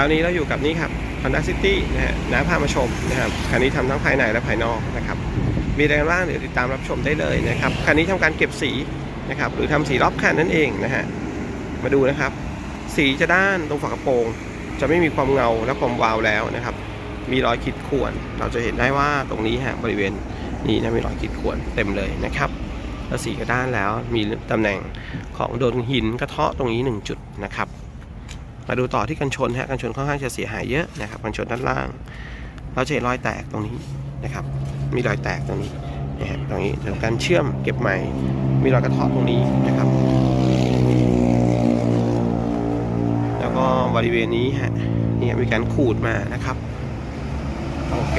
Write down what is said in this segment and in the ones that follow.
ช้านี้เราอยู่กับนี่ครับ Honda City นะฮะน้าพามาชมนะครับคันนี้ทำทั้งภายในและภายนอกนะครับมีอะไรกันบ้างเดี๋ยวติดตามรับชมได้เลยนะครับคันนี้ทำการเก็บสีนะครับหรือทำสีรอบคันนั่นเองนะฮะมาดูนะครับ สีจะด้านตรงฝากระโปรง จะไม่มีความเงาและความวาวแล้วนะครับ มีรอยขีดข่วน เราจะเห็นได้ว่าตรงนี้ฮะบริเวณนี้นะมีรอยขีดข่วนเต็มเลยนะครับแล้วสีกระด้านแล้วมีตำแหน่งของโดนหินกระเทาะตรงนี้หนึ่งจุดนะครับ มาดูต่อที่กันชนฮะกันชนค่อนข้างจะเสียหายเยอะนะครับกันชนด้านล่าง เราจะเห็นรอยแตกตรงนี้นะครับ มีรอยแตกตรงนี้นะฮะตรงนี้ทำการเชื่อมเก็บใหม่ มีรอยกระเทาะตรงนี้นะครับ แล้วก็บริเวณนี้ฮะนี่มีการขูดมานะครับโอเค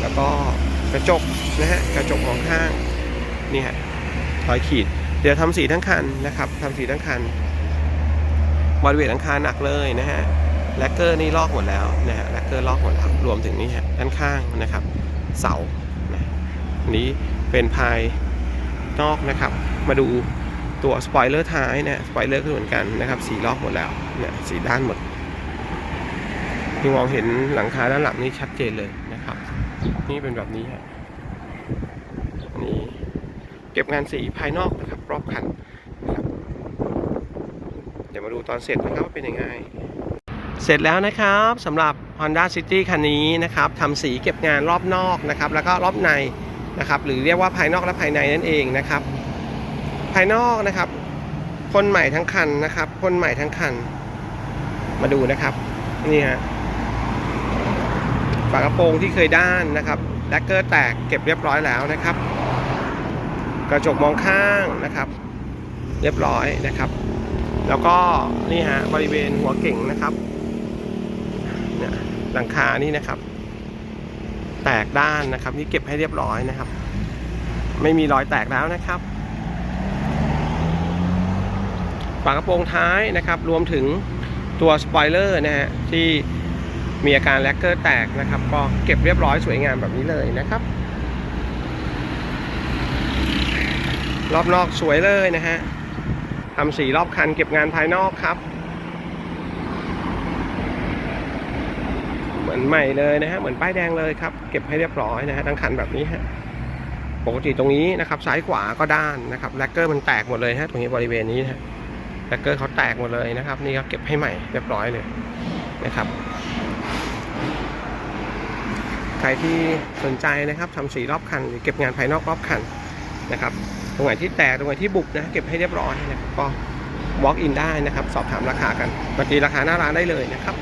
แล้วก็กระจกนะฮะกระจกมองข้างนี่ฮะรอยขีด เดี๋ยวทำสีทั้งคันนะครับทำสีทั้งคัน บริเวณหลังคาหนักเลยนะฮะแลกเกอร์นี่ลอกหมดแล้วนะฮะแลกเกอร์ลอกหมดแล้วรวมถึงนี่ฮะด้านข้างนะครับ เสานะนี้เป็นภายนอกนะครับ มาดูตัวสปอยเลอร์ท้ายนะสปอยเลอร์ก็เหมือนกันนะครับสีลอกหมดแล้วเนี่ยสีด้านหมดที่มองเห็นหลังคาด้านหลังนี่ชัดเจนเลยนะครับ นี่เป็นแบบนี้ฮะนนี้เก็บงานสีภายนอกนะครับ รอบคัน เดี๋ยวมาดูตอนเสร็จนะครับว่าเป็นยังไง เสร็จแล้วนะครับสำหรับ Honda City คันนี้นะครับทำสีเก็บงานรอบนอกนะครับแล้วก็รอบในนะครับหรือเรียกว่าภายนอกและภายในนั่นเองนะครับ ภายนอกนะครับพ่นใหม่ทั้งคันนะครับพ่นใหม่ทั้งคัน มาดูนะครับนี่ฮะฝากระโปรงที่เคยด้านนะครับแลกเกอร์แตกเก็บเรียบร้อยแล้วนะครับ กระจกมองข้างนะครับ เรียบร้อยนะครับ แล้วก็นี่ฮะบริเวณหัวเก่งนะครับเนี่ยหลังคานี่นะครับ แตกด้านนะครับ นี่เก็บให้เรียบร้อยนะครับ ไม่มีรอยแตกแล้วนะครับฝากระโปรงท้ายนะครับ รวมถึงตัวสปอยเลอร์นะฮะที่มีอาการแลกเกอร์แตกนะครับ ก็เก็บเรียบร้อยสวยงามแบบนี้เลยนะครับ รอบนอกสวยเลยนะฮะ ทำสีรอบคันเก็บงานภายนอกครับ เหมือนใหม่เลยนะฮะเหมือนป้ายแดงเลยครับ เก็บให้เรียบร้อยนะฮะทั้งคันแบบนี้ฮะปกติตรงนี้นะครับซ้ายขวาก็ด้านนะครับแลกเกอร์มันแตกหมดเลยฮะตรงนี้บริเวณนี้นะฮะแลกเกอร์เขาแตกหมดเลยนะครับ นี่ก็เก็บให้ใหม่เรียบร้อยเลยนะครับใครที่สนใจนะครับทำสีรอบคันหรือเก็บงานภายนอกรอบคัน นะครับ ตรงไหนที่แตกตรงไหนที่บุบนะเก็บให้เรียบร้อยนะครับก็ walk in ได้นะครับ สอบถามราคากันมาตีราคาหน้าร้านได้เลยนะครับ